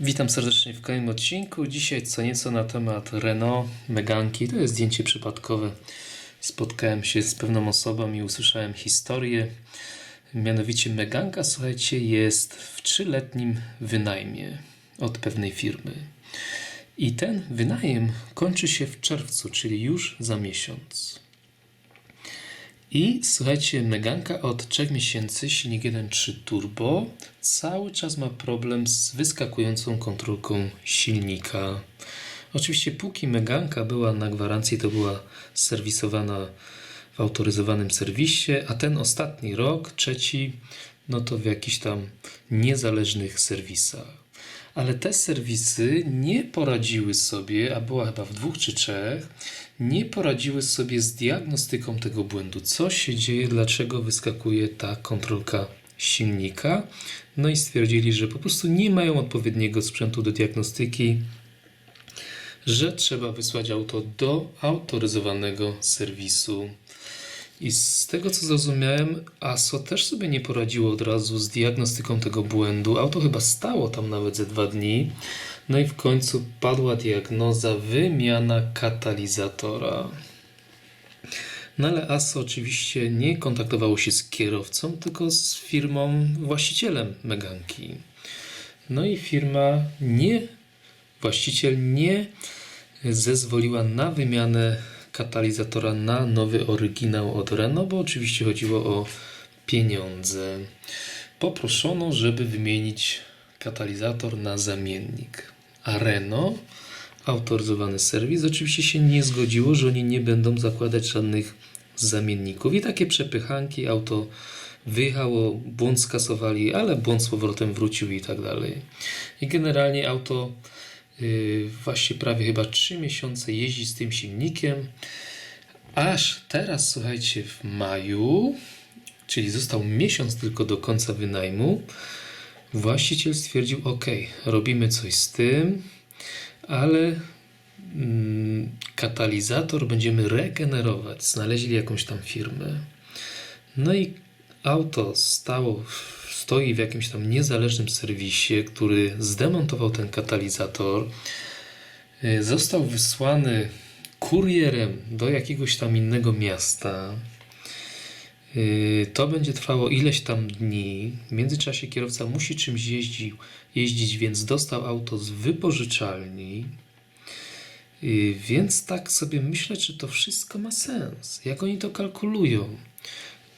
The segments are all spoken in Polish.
Witam serdecznie w kolejnym odcinku. Dzisiaj co nieco na temat Renault Meganki. To jest zdjęcie przypadkowe. Spotkałem się z pewną osobą i usłyszałem historię. Mianowicie Meganka, słuchajcie, jest w trzyletnim wynajmie od pewnej firmy. I ten wynajem kończy się w czerwcu, czyli już za miesiąc. I słuchajcie, Meganka od 3 miesięcy, silnik 1.3 turbo, cały czas ma problem z wyskakującą kontrolką silnika. Oczywiście póki Meganka była na gwarancji, to była serwisowana w autoryzowanym serwisie, a ten ostatni rok, trzeci, no to w jakichś tam niezależnych serwisach. Ale te serwisy nie poradziły sobie, a była chyba w dwóch czy trzech, nie poradziły sobie z diagnostyką tego błędu. Co się dzieje, dlaczego wyskakuje ta kontrolka silnika? No i stwierdzili, że po prostu nie mają odpowiedniego sprzętu do diagnostyki, że trzeba wysłać auto do autoryzowanego serwisu. I z tego co zrozumiałem, ASO też sobie nie poradziło od razu z diagnostyką tego błędu. Auto chyba stało tam nawet ze dwa dni. No i w końcu padła diagnoza wymiana katalizatora. No ale ASO oczywiście nie kontaktowało się z kierowcą, tylko z firmą, właścicielem Meganki. No i firma nie, właściciel nie zezwoliła na wymianę katalizatora na nowy oryginał od Renault, bo oczywiście chodziło o pieniądze. Poproszono, żeby wymienić katalizator na zamiennik. A Renault, autoryzowany serwis, oczywiście się nie zgodziło, że oni nie będą zakładać żadnych zamienników. I takie przepychanki, auto wyjechało, błąd skasowali, ale błąd z powrotem wrócił i tak dalej. I generalnie auto właśnie prawie chyba 3 miesiące jeździ z tym silnikiem, aż teraz, słuchajcie, w maju, czyli został miesiąc tylko do końca wynajmu, właściciel stwierdził, ok, robimy coś z tym, ale mm, katalizator będziemy regenerować. Znaleźli jakąś tam firmę. No i auto stało, stoi w jakimś tam niezależnym serwisie, który zdemontował ten katalizator. Y, Został wysłany kurierem do jakiegoś tam innego miasta. Y, To będzie trwało ileś tam dni. W międzyczasie kierowca musi czymś jeździć, więc dostał auto z wypożyczalni. Y, Więc tak sobie myślę, czy to wszystko ma sens. Jak oni to kalkulują?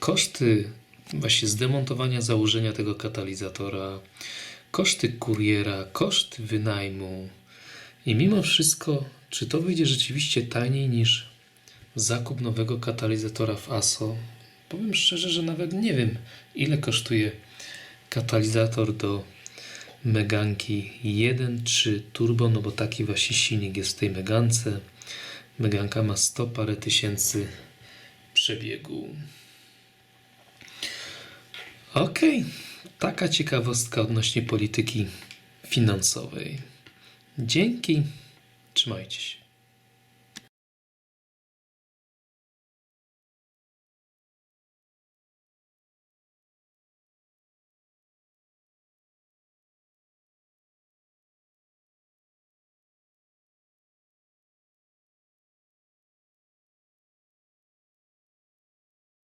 Koszty właśnie zdemontowania założenia tego katalizatora, koszty kuriera, koszty wynajmu. I mimo wszystko, czy to wyjdzie rzeczywiście taniej niż zakup nowego katalizatora w ASO? Powiem szczerze, że nawet nie wiem, ile kosztuje katalizator do Meganki 1.3 turbo, no bo taki właśnie silnik jest w tej Megance. Meganka ma 100 parę tysięcy przebiegu. Okej, taka ciekawostka odnośnie polityki finansowej. Dzięki, trzymajcie się.